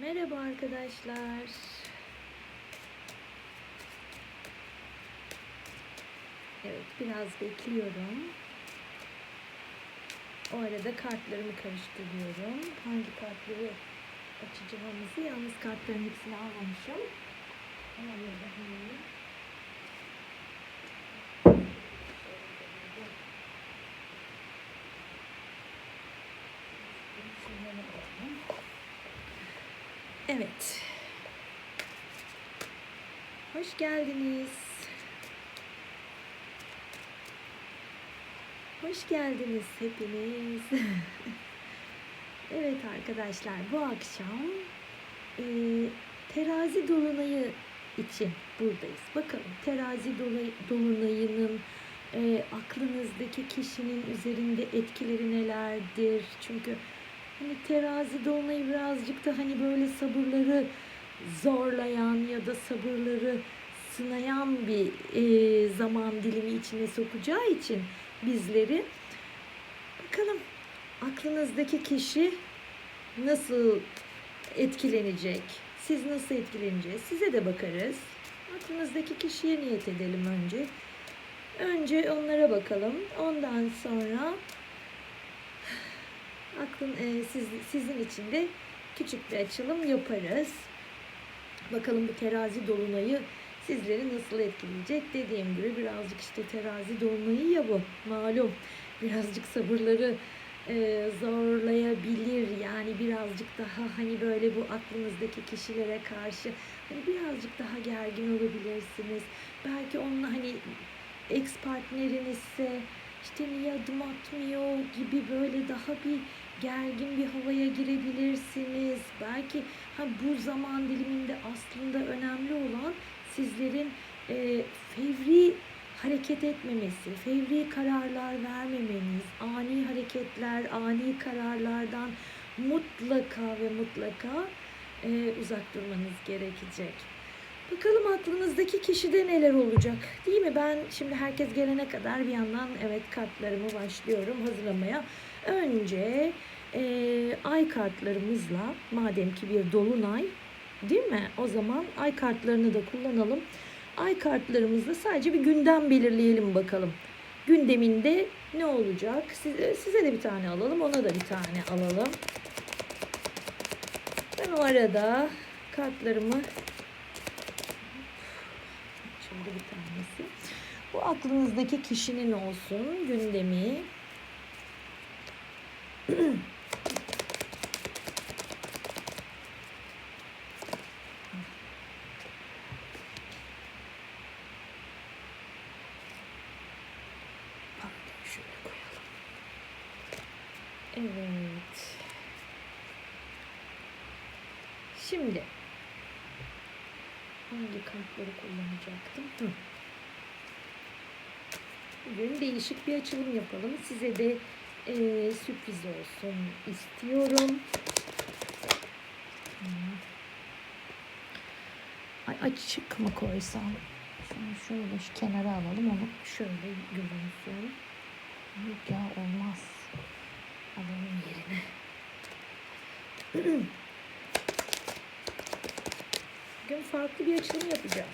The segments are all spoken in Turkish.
Merhaba arkadaşlar. Evet, biraz bekliyorum. O arada kartlarımı karıştırıyorum. Hangi kartları açacağımızı, yalnız kartların hepsini almamışım. Ama bir bakayım. Evet. Hoş geldiniz. Hoş geldiniz hepiniz. evet arkadaşlar bu akşam e, terazi dolunayı için buradayız. Bakalım terazi dolay- dolunayının e, aklınızdaki kişinin üzerinde etkileri nelerdir? Çünkü hani terazi dolunayı birazcık da hani böyle sabırları zorlayan ya da sabırları sınayan bir e, zaman dilimi içine sokacağı için bizleri bakalım aklınızdaki kişi nasıl etkilenecek? Siz nasıl etkileneceğiz? Size de bakarız. Aklınızdaki kişiye niyet edelim önce. Önce onlara bakalım. Ondan sonra aklın e, siz, sizin için de küçük bir açılım yaparız. Bakalım bu terazi dolunayı sizleri nasıl etkileyecek? Dediğim gibi birazcık işte terazi dolunayı ya bu malum. Birazcık sabırları e, zorlayabilir. Yani birazcık daha hani böyle bu aklınızdaki kişilere karşı hani birazcık daha gergin olabilirsiniz. Belki onunla hani ex partnerinizse işte niye adım atmıyor gibi böyle daha bir gergin bir havaya girebilirsiniz. Belki ha bu zaman diliminde aslında önemli olan sizlerin e, fevri hareket etmemesi, fevri kararlar vermemeniz, ani hareketler, ani kararlardan mutlaka ve mutlaka e, uzak durmanız gerekecek. Bakalım aklınızdaki kişide neler olacak değil mi? Ben şimdi herkes gelene kadar bir yandan evet kartlarımı başlıyorum hazırlamaya. Önce e, ay kartlarımızla madem ki bir dolunay değil mi? O zaman ay kartlarını da kullanalım. Ay kartlarımızla sadece bir gündem belirleyelim bakalım. Gündeminde ne olacak? Size, size de bir tane alalım, ona da bir tane alalım. Ben o arada kartlarımı Şimdi bir tanesi. Bu aklınızdaki kişinin olsun gündemi. Pardon, şöyle koyalım. Evet. Şimdi hangi kartları kullanacaktım? Hı. Bugün değişik bir açılım yapalım. Size de e, sürpriz olsun istiyorum. Ay açık mı koysam? Şunu şöyle şu kenara alalım onu şöyle görünsün. Yok ya olmaz. Alalım yerine. Bugün farklı bir açılım yapacağız.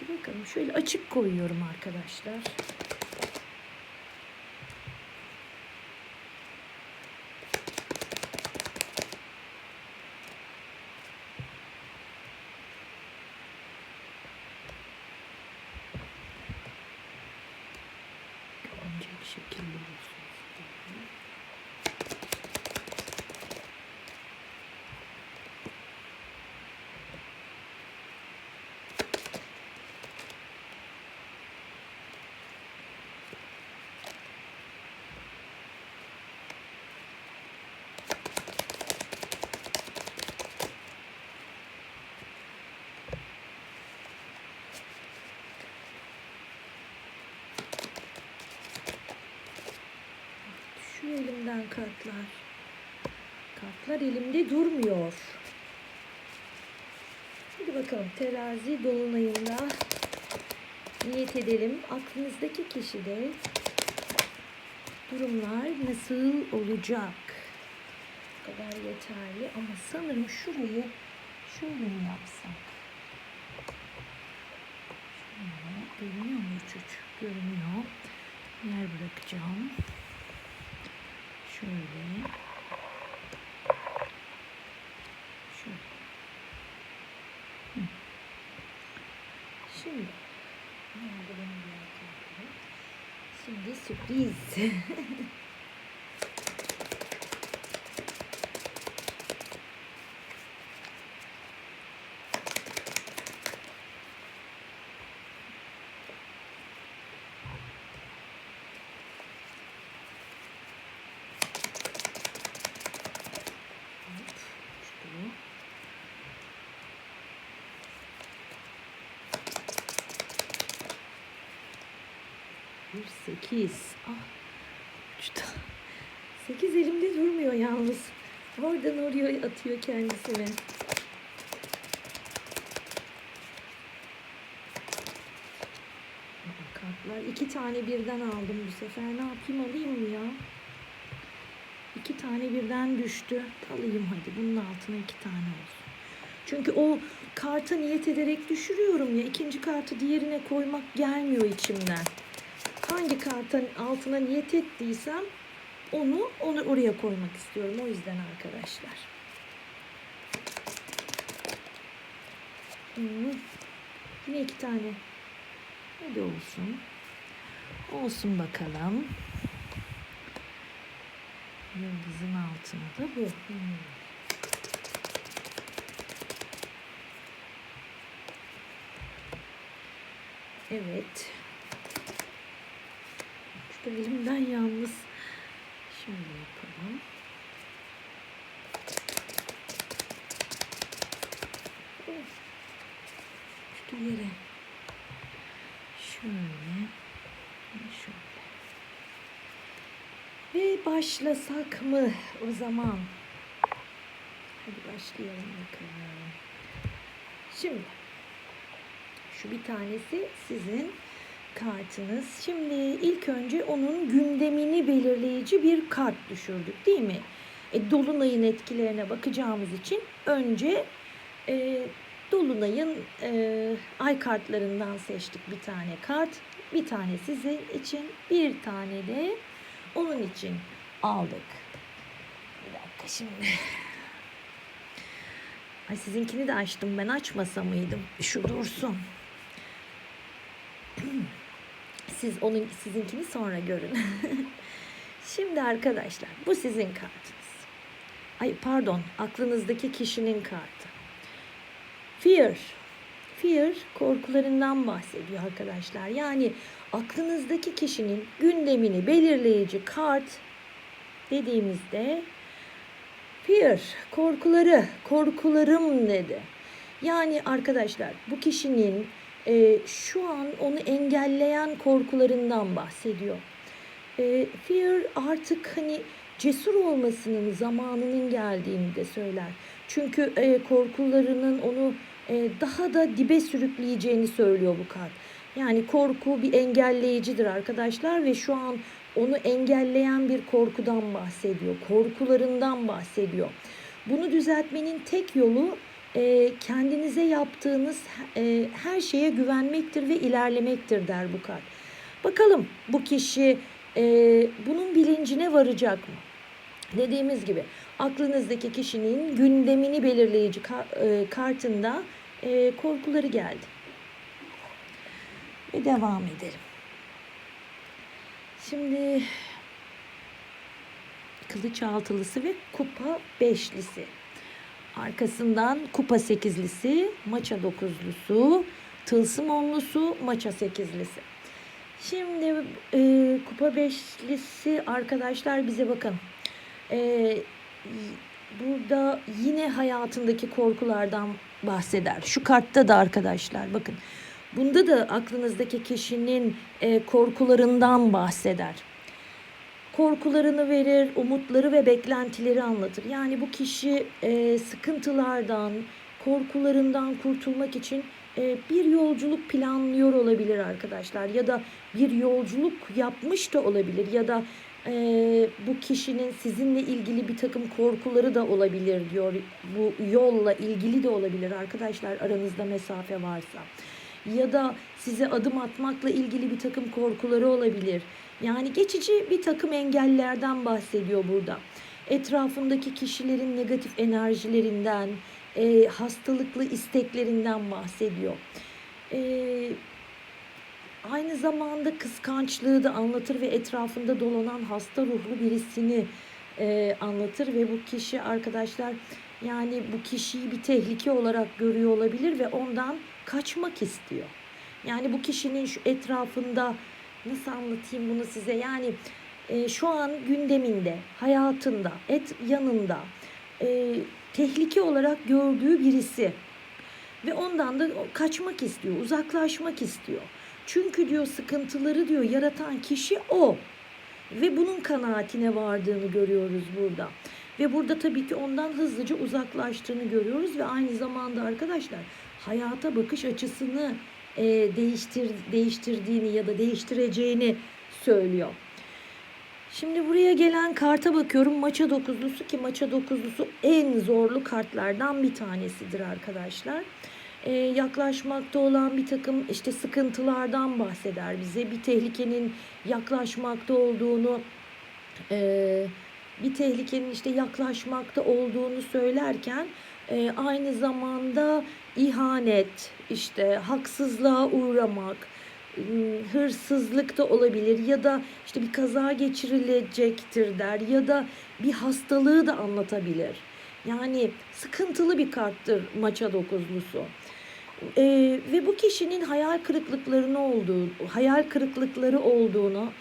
Bir bakalım şöyle açık koyuyorum arkadaşlar. Görünecek şekilde olsun istiyorum. Şu elimden kartlar. Kartlar elimde durmuyor. Hadi bakalım terazi dolunayında niyet edelim. Aklınızdaki kişide durumlar nasıl olacak? Bu kadar yeterli ama sanırım şurayı şöyle mi yapsak? Şöyle görünüyor mu çocuk? Görünüyor. Yer bırakacağım. Şöyle. Şöyle. Şimdi? Şimdi sürpriz. 1, 8. Ah. 8 elimde durmuyor yalnız. Oradan oraya atıyor kendisini. Kartlar. iki tane birden aldım bu sefer. Ne yapayım alayım mı ya? İki tane birden düştü. Alayım hadi. Bunun altına iki tane olsun. Çünkü o karta niyet ederek düşürüyorum ya. ikinci kartı diğerine koymak gelmiyor içimden. Hangi kartın altına niyet ettiysem onu onu oraya koymak istiyorum. O yüzden arkadaşlar. Hmm. Yine iki tane. Hadi olsun. Olsun bakalım. Yıldızın altına da bu. Hmm. Evet. Şu da elimden yalnız. Şöyle yapalım. Düştü yere. Şöyle. Şöyle. Ve başlasak mı o zaman? Hadi başlayalım bakalım. Şimdi şu bir tanesi sizin kartınız. Şimdi ilk önce onun gündemini belirleyici bir kart düşürdük değil mi? E, Dolunay'ın etkilerine bakacağımız için önce e, Dolunay'ın e, ay kartlarından seçtik bir tane kart. Bir tane sizin için, bir tane de onun için aldık. Bir dakika şimdi. Ay sizinkini de açtım ben açmasa mıydım? Şu dursun. Siz onun sizinkini sonra görün. Şimdi arkadaşlar bu sizin kartınız. Ay pardon aklınızdaki kişinin kartı. Fear. Fear korkularından bahsediyor arkadaşlar. Yani aklınızdaki kişinin gündemini belirleyici kart dediğimizde fear korkuları, korkularım dedi. Yani arkadaşlar bu kişinin e, şu an onu engelleyen korkularından bahsediyor. E, fear artık hani cesur olmasının zamanının geldiğini de söyler. Çünkü e, korkularının onu e, daha da dibe sürükleyeceğini söylüyor bu kart. Yani korku bir engelleyicidir arkadaşlar ve şu an onu engelleyen bir korkudan bahsediyor. Korkularından bahsediyor. Bunu düzeltmenin tek yolu e, kendinize yaptığınız e, her şeye güvenmektir ve ilerlemektir der bu kart. Bakalım bu kişi e, bunun bilincine varacak mı? Dediğimiz gibi aklınızdaki kişinin gündemini belirleyici e, kartında e, korkuları geldi. Ve devam edelim. Şimdi kılıç altılısı ve kupa beşlisi. Arkasından kupa sekizlisi, maça dokuzlusu, tılsım onlusu, maça sekizlisi. Şimdi e, kupa beşlisi arkadaşlar bize bakın. E, burada yine hayatındaki korkulardan bahseder. Şu kartta da arkadaşlar bakın. Bunda da aklınızdaki kişinin e, korkularından bahseder. Korkularını verir, umutları ve beklentileri anlatır. Yani bu kişi e, sıkıntılardan, korkularından kurtulmak için e, bir yolculuk planlıyor olabilir arkadaşlar. Ya da bir yolculuk yapmış da olabilir. Ya da e, bu kişinin sizinle ilgili bir takım korkuları da olabilir diyor. Bu yolla ilgili de olabilir arkadaşlar aranızda mesafe varsa. Ya da size adım atmakla ilgili bir takım korkuları olabilir. Yani geçici bir takım engellerden bahsediyor burada. Etrafındaki kişilerin negatif enerjilerinden, e, hastalıklı isteklerinden bahsediyor. E, aynı zamanda kıskançlığı da anlatır ve etrafında dolanan hasta ruhlu birisini e, anlatır ve bu kişi arkadaşlar yani bu kişiyi bir tehlike olarak görüyor olabilir ve ondan kaçmak istiyor. Yani bu kişinin şu etrafında nasıl anlatayım bunu size yani e, şu an gündeminde, hayatında, et yanında e, tehlike olarak gördüğü birisi ve ondan da kaçmak istiyor, uzaklaşmak istiyor. Çünkü diyor sıkıntıları diyor yaratan kişi o. Ve bunun kanaatine vardığını görüyoruz burada. Ve burada tabii ki ondan hızlıca uzaklaştığını görüyoruz ve aynı zamanda arkadaşlar hayata bakış açısını e, değiştir değiştirdiğini ya da değiştireceğini söylüyor. Şimdi buraya gelen karta bakıyorum. Maça dokuzlusu ki maça dokuzlusu en zorlu kartlardan bir tanesidir arkadaşlar. Ee, yaklaşmakta olan bir takım işte sıkıntılardan bahseder bize. Bir tehlikenin yaklaşmakta olduğunu e, bir tehlikenin işte yaklaşmakta olduğunu söylerken e, aynı zamanda ihanet, işte haksızlığa uğramak, ım, hırsızlık da olabilir ya da işte bir kaza geçirilecektir der ya da bir hastalığı da anlatabilir. Yani sıkıntılı bir karttır maça dokuzlusu. Ee, ve bu kişinin hayal kırıklıklarını olduğu, hayal kırıklıkları olduğunu,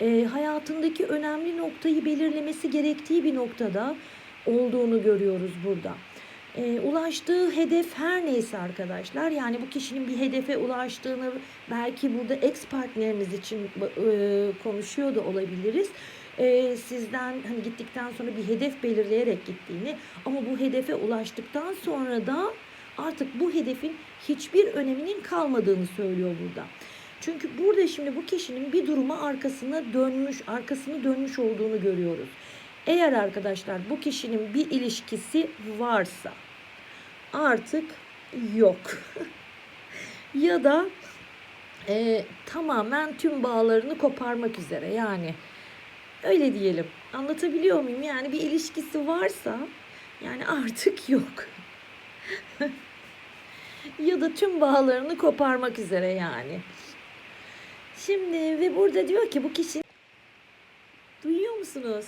e, hayatındaki önemli noktayı belirlemesi gerektiği bir noktada olduğunu görüyoruz burada. E, ulaştığı hedef her neyse arkadaşlar yani bu kişinin bir hedefe ulaştığını belki burada ex partneriniz için e, konuşuyor da olabiliriz. E, sizden hani gittikten sonra bir hedef belirleyerek gittiğini ama bu hedefe ulaştıktan sonra da artık bu hedefin hiçbir öneminin kalmadığını söylüyor burada. Çünkü burada şimdi bu kişinin bir duruma arkasına dönmüş, arkasını dönmüş olduğunu görüyoruz. Eğer arkadaşlar bu kişinin bir ilişkisi varsa artık yok. ya da e, tamamen tüm bağlarını koparmak üzere yani öyle diyelim. Anlatabiliyor muyum? Yani bir ilişkisi varsa yani artık yok. ya da tüm bağlarını koparmak üzere yani. Şimdi ve burada diyor ki bu kişi duyuyor musunuz?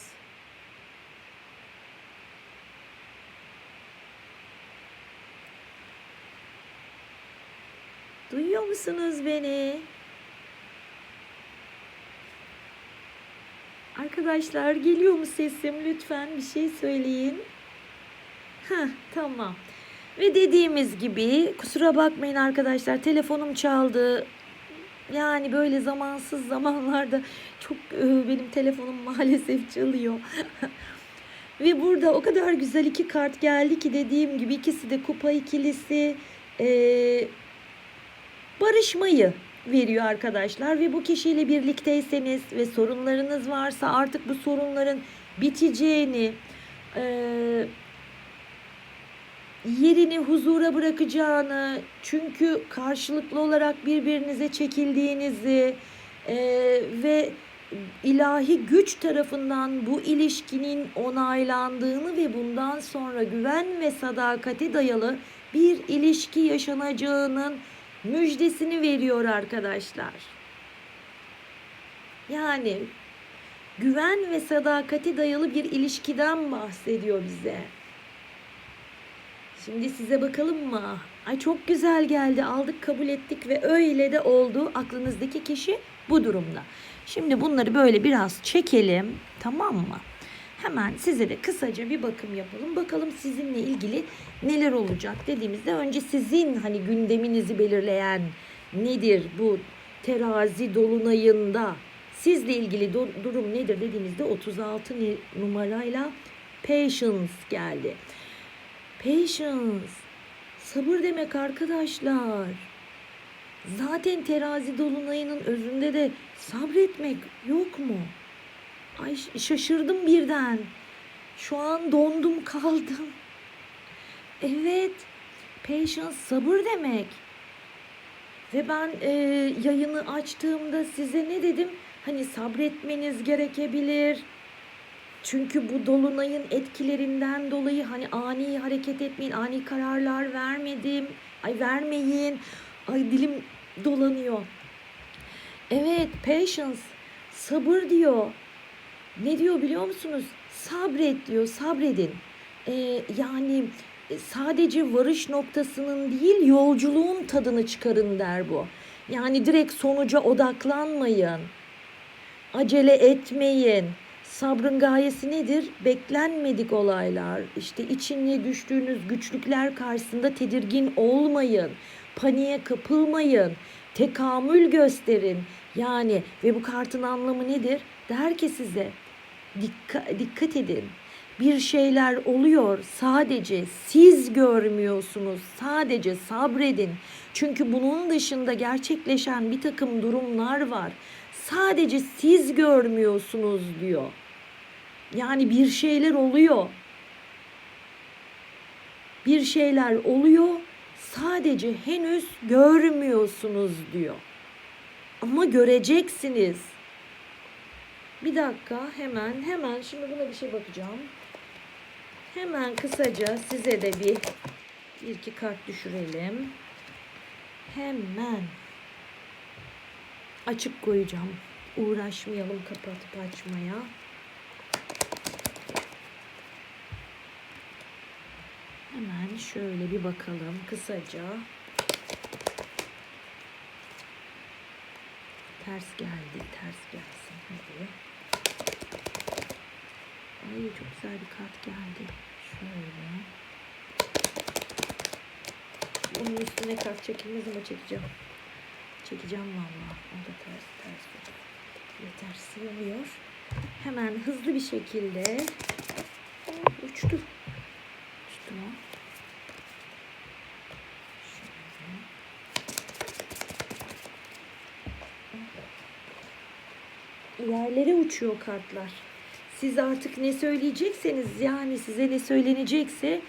Musunuz beni? Arkadaşlar geliyor mu sesim? Lütfen bir şey söyleyin. Heh, tamam. Ve dediğimiz gibi kusura bakmayın arkadaşlar telefonum çaldı. Yani böyle zamansız zamanlarda çok e, benim telefonum maalesef çalıyor. Ve burada o kadar güzel iki kart geldi ki dediğim gibi ikisi de kupa ikilisi e, barışmayı veriyor arkadaşlar. Ve bu kişiyle birlikteyseniz ve sorunlarınız varsa artık bu sorunların biteceğini e, yerini huzura bırakacağını çünkü karşılıklı olarak birbirinize çekildiğinizi e, ve ilahi güç tarafından bu ilişkinin onaylandığını ve bundan sonra güven ve sadakate dayalı bir ilişki yaşanacağının müjdesini veriyor arkadaşlar. Yani güven ve sadakate dayalı bir ilişkiden bahsediyor bize. Şimdi size bakalım mı? Ay çok güzel geldi. Aldık, kabul ettik ve öyle de oldu. Aklınızdaki kişi bu durumda. Şimdi bunları böyle biraz çekelim. Tamam mı? Hemen size de kısaca bir bakım yapalım. Bakalım sizinle ilgili neler olacak dediğimizde önce sizin hani gündeminizi belirleyen nedir bu terazi dolunayında sizle ilgili durum nedir dediğimizde 36 numarayla patience geldi. Patience. Sabır demek arkadaşlar. Zaten terazi dolunayının özünde de sabretmek yok mu? Ay şaşırdım birden. Şu an dondum kaldım. Evet. Patience sabır demek. Ve ben e, yayını açtığımda size ne dedim? Hani sabretmeniz gerekebilir. Çünkü bu dolunayın etkilerinden dolayı hani ani hareket etmeyin, ani kararlar vermedim. Ay vermeyin. Ay dilim dolanıyor. Evet, patience. Sabır diyor. Ne diyor biliyor musunuz? Sabret diyor, sabredin. Ee, yani e, sadece varış noktasının değil, yolculuğun tadını çıkarın der bu. Yani direkt sonuca odaklanmayın. Acele etmeyin. Sabrın gayesi nedir? Beklenmedik olaylar, işte içine düştüğünüz güçlükler karşısında tedirgin olmayın. Paniğe kapılmayın. Tekamül gösterin. Yani ve bu kartın anlamı nedir? Der ki size dikkat, dikkat edin. Bir şeyler oluyor. Sadece siz görmüyorsunuz. Sadece sabredin. Çünkü bunun dışında gerçekleşen bir takım durumlar var. Sadece siz görmüyorsunuz diyor. Yani bir şeyler oluyor. Bir şeyler oluyor. Sadece henüz görmüyorsunuz diyor. Ama göreceksiniz. Bir dakika hemen hemen şimdi buna bir şey bakacağım. Hemen kısaca size de bir, bir iki kart düşürelim. Hemen açık koyacağım. Uğraşmayalım kapatıp açmaya. Hemen şöyle bir bakalım kısaca. Ters geldi, ters gelsin hadi. Ay çok güzel bir kart geldi. Şöyle. Onun üstüne kart çekilmez ama çekeceğim. Çekeceğim valla. O da ters ters. Yeter sığmıyor. Hemen hızlı bir şekilde Oh, uçtu. Uçtu mu? Şöyle. İlerlere uçuyor kartlar. Siz artık ne söyleyecekseniz yani size ne söylenecekse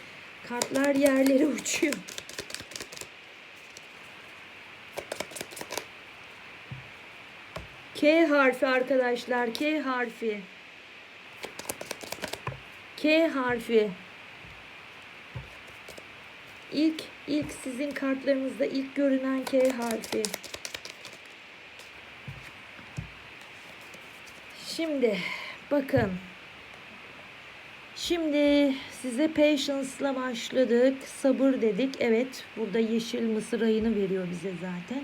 kartlar yerlere uçuyor. K harfi arkadaşlar. K harfi. K harfi. İlk ilk sizin kartlarınızda ilk görünen K harfi. Şimdi bakın. Şimdi size patience'la başladık. Sabır dedik. Evet, burada yeşil mısır ayını veriyor bize zaten.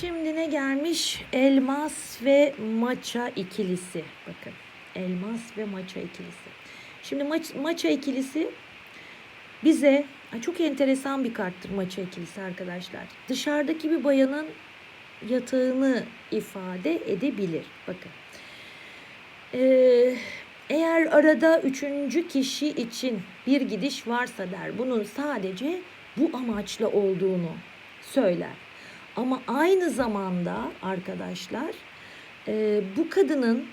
Şimdi ne gelmiş? Elmas ve maça ikilisi. Bakın. Elmas ve maça ikilisi. Şimdi maç, maça ikilisi bize çok enteresan bir karttır maça ikilisi arkadaşlar. Dışarıdaki bir bayanın yatağını ifade edebilir. Bakın. Ee, eğer arada üçüncü kişi için bir gidiş varsa der. Bunun sadece bu amaçla olduğunu söyler. Ama aynı zamanda arkadaşlar e, bu kadının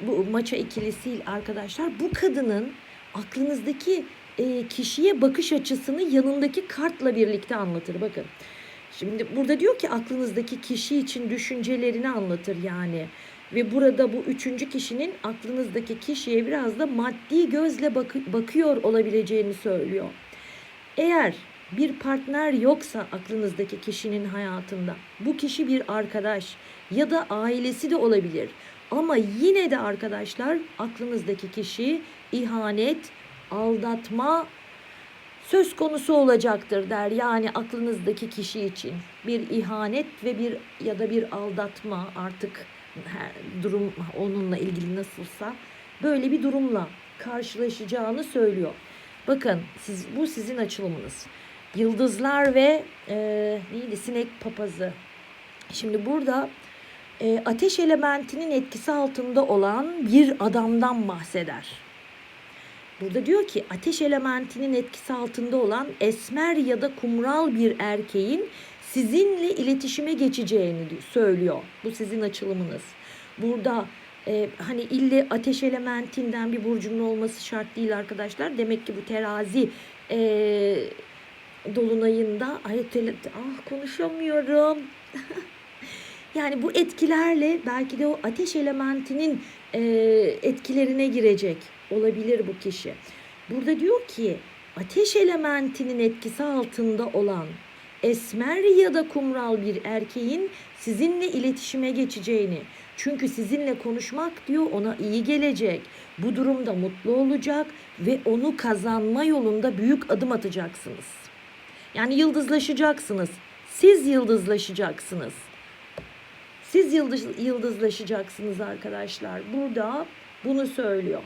bu maça ikilisiyle arkadaşlar bu kadının aklınızdaki e, kişiye bakış açısını yanındaki kartla birlikte anlatır. Bakın. Şimdi burada diyor ki aklınızdaki kişi için düşüncelerini anlatır yani. Ve burada bu üçüncü kişinin aklınızdaki kişiye biraz da maddi gözle bak- bakıyor olabileceğini söylüyor. Eğer bir partner yoksa aklınızdaki kişinin hayatında bu kişi bir arkadaş ya da ailesi de olabilir. Ama yine de arkadaşlar aklınızdaki kişi ihanet, aldatma söz konusu olacaktır der. Yani aklınızdaki kişi için bir ihanet ve bir ya da bir aldatma artık durum onunla ilgili nasılsa böyle bir durumla karşılaşacağını söylüyor. Bakın siz bu sizin açılımınız. Yıldızlar ve e, neydi sinek papazı. Şimdi burada e, ateş elementinin etkisi altında olan bir adamdan bahseder. Burada diyor ki ateş elementinin etkisi altında olan esmer ya da kumral bir erkeğin sizinle iletişime geçeceğini söylüyor. Bu sizin açılımınız. Burada Ee, hani ille ateş elementinden bir burcunun olması şart değil arkadaşlar. Demek ki bu terazi ee, dolunayında ay tele, ah konuşamıyorum. yani bu etkilerle belki de o ateş elementinin ee, etkilerine girecek olabilir bu kişi. Burada diyor ki ateş elementinin etkisi altında olan esmer ya da kumral bir erkeğin sizinle iletişime geçeceğini, çünkü sizinle konuşmak diyor ona iyi gelecek. Bu durumda mutlu olacak ve onu kazanma yolunda büyük adım atacaksınız. Yani yıldızlaşacaksınız. Siz yıldızlaşacaksınız. Siz yıldız, yıldızlaşacaksınız arkadaşlar. Burada bunu söylüyor.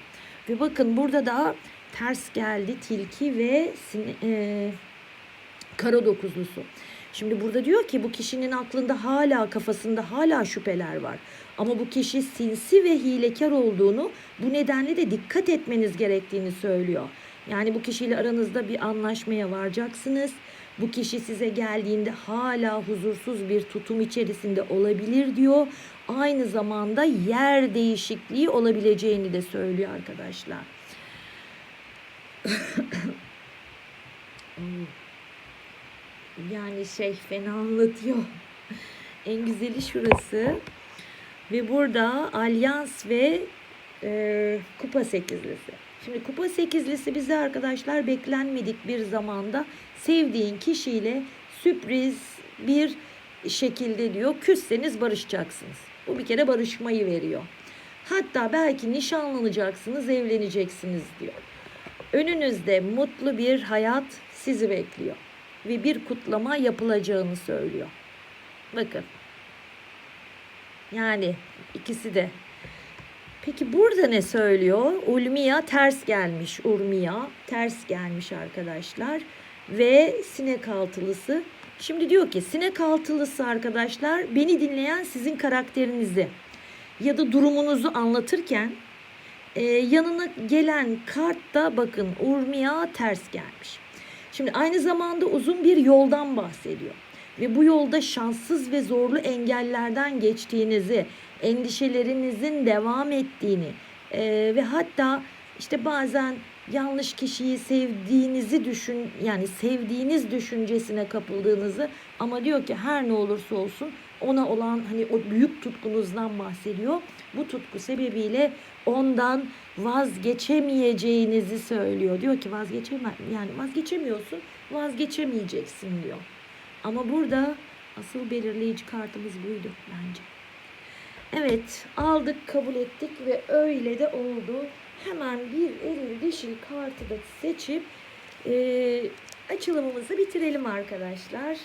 Ve bakın burada da ters geldi tilki ve e, kara dokuzlusu. Şimdi burada diyor ki bu kişinin aklında hala kafasında hala şüpheler var. Ama bu kişi sinsi ve hilekar olduğunu bu nedenle de dikkat etmeniz gerektiğini söylüyor. Yani bu kişiyle aranızda bir anlaşmaya varacaksınız. Bu kişi size geldiğinde hala huzursuz bir tutum içerisinde olabilir diyor. Aynı zamanda yer değişikliği olabileceğini de söylüyor arkadaşlar. yani şey fena anlatıyor. en güzeli şurası. Ve burada alyans ve e, kupa sekizlisi. Şimdi kupa sekizlisi bize arkadaşlar beklenmedik bir zamanda sevdiğin kişiyle sürpriz bir şekilde diyor küsseniz barışacaksınız. Bu bir kere barışmayı veriyor. Hatta belki nişanlanacaksınız, evleneceksiniz diyor. Önünüzde mutlu bir hayat sizi bekliyor ve bir kutlama yapılacağını söylüyor. Bakın. Yani ikisi de. Peki burada ne söylüyor? Ulmiya ters gelmiş. Urmiya ters gelmiş arkadaşlar. Ve sinek altılısı. Şimdi diyor ki sinek altılısı arkadaşlar beni dinleyen sizin karakterinizi ya da durumunuzu anlatırken e, yanına gelen kartta bakın Urmiya ters gelmiş. Şimdi aynı zamanda uzun bir yoldan bahsediyor. Ve bu yolda şanssız ve zorlu engellerden geçtiğinizi, endişelerinizin devam ettiğini e, ve hatta işte bazen yanlış kişiyi sevdiğinizi düşün yani sevdiğiniz düşüncesine kapıldığınızı ama diyor ki her ne olursa olsun ona olan hani o büyük tutkunuzdan bahsediyor. Bu tutku sebebiyle ondan vazgeçemeyeceğinizi söylüyor. Diyor ki vazgeçemem yani vazgeçemiyorsun, vazgeçemeyeceksin diyor. Ama burada asıl belirleyici kartımız buydu bence. Evet aldık kabul ettik ve öyle de oldu. Hemen bir eril dişil kartı da seçip e, açılımımızı bitirelim arkadaşlar.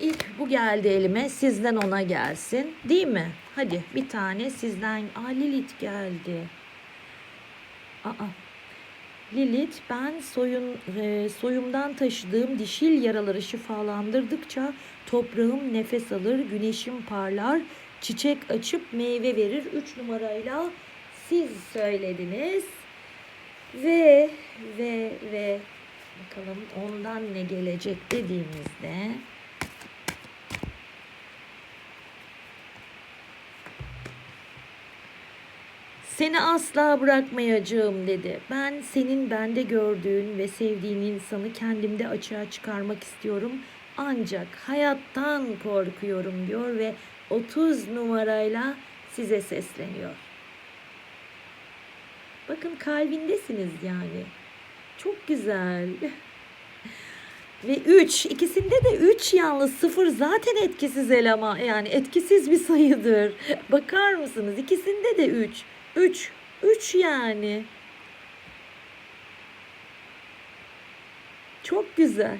İlk bu geldi elime. Sizden ona gelsin. Değil mi? Hadi bir tane sizden. Aa Lilith geldi. Aa. Lilith ben soyun e, soyumdan taşıdığım dişil yaraları şifalandırdıkça toprağım nefes alır, güneşim parlar, çiçek açıp meyve verir. Üç numarayla siz söylediniz. Ve ve ve bakalım ondan ne gelecek dediğimizde Seni asla bırakmayacağım dedi. Ben senin bende gördüğün ve sevdiğin insanı kendimde açığa çıkarmak istiyorum. Ancak hayattan korkuyorum diyor ve 30 numarayla size sesleniyor. Bakın kalbindesiniz yani. Çok güzel. Ve 3. ikisinde de 3 yalnız 0 zaten etkisiz elema. Yani etkisiz bir sayıdır. Bakar mısınız? İkisinde de 3. 3. 3 yani. Çok güzel.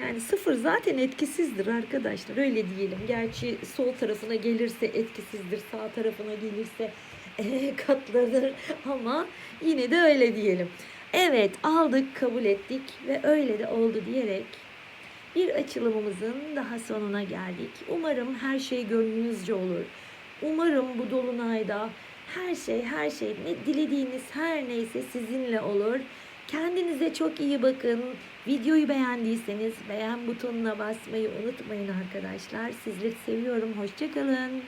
Yani sıfır zaten etkisizdir arkadaşlar. Öyle diyelim. Gerçi sol tarafına gelirse etkisizdir. Sağ tarafına gelirse e, katlanır. Ama yine de öyle diyelim. Evet aldık kabul ettik ve öyle de oldu diyerek bir açılımımızın daha sonuna geldik. Umarım her şey gönlünüzce olur. Umarım bu dolunayda her şey her şey ne dilediğiniz her neyse sizinle olur. Kendinize çok iyi bakın. Videoyu beğendiyseniz beğen butonuna basmayı unutmayın arkadaşlar. Sizleri seviyorum. Hoşçakalın.